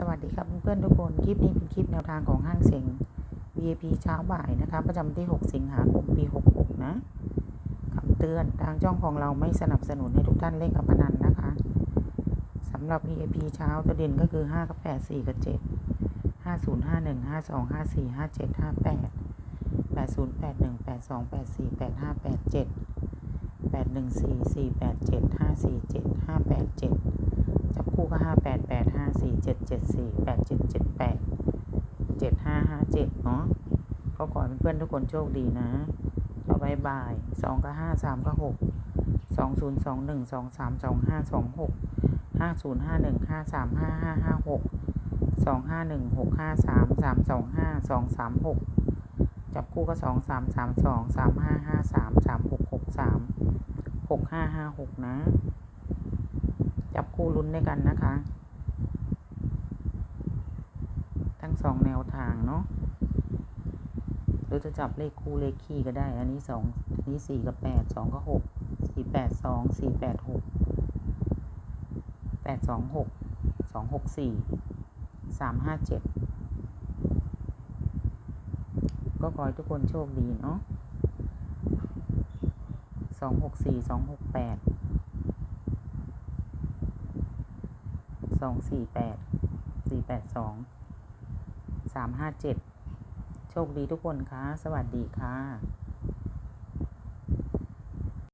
สวัสดีครับเพื่อนๆทุกคน คลิปนี้เป็นคลิปแนวทางของห้างเสียง VIP เช้าบ่ายนะคะ ประจำที่ 6 สิงหาคมปี 66 นะคำเตือนทางช่องของเราไม่สนับสนุนให้ทุกท่านเล่นการพนันนะคะสำหรับ VIP เช้าตัวเด่นก็คือ 5 กับ 8 4 กับ 7 50 51 52 54 57 58 80 81 82 84 85 87 814 487 547 587 ก็ห้าแปดแปดห้าสี่เจ็ดเจ็ดสี่แปดเจ็ดเจ็ดแปดเจ็ดห้าห้าเจ็ดเนาะก็ขอให้เพื่อนทุกคนโชคดีนะเอาบายบายสองก็ห้าสามก็หกสองศูนย์สองหนึ่งสองสามสองห้าสองหกห้าศูนย์ห้าหนึ่งห้าสามห้าห้าห้าหกสองห้าหนึ่งหกห้าสามสามสองห้าสองสามหกจับคู่ก็สองสามสามสองสามห้าห้าสามสามหกหกสามหกห้าห้าหกนะ จับคู่ลุ้นด้วยกันนะคะ ทั้งสองแนวทางเนาะหรือจะจับเลขคู่เลขคี่ก็ได้ อันนี้สองอันนี้สี่กับแปดสองกับหกสี่แปดสองสี่แปดหกแปดสองหกสองหกสี่สามห้าเจ็ดก็ขอให้ทุกคนโชคดีเนาะสองหกสี่สองหกแปด สองสี่แปดสี่แปดสองสามห้าเจ็ดโชคดีทุกคนคะสวัสดีค่ะ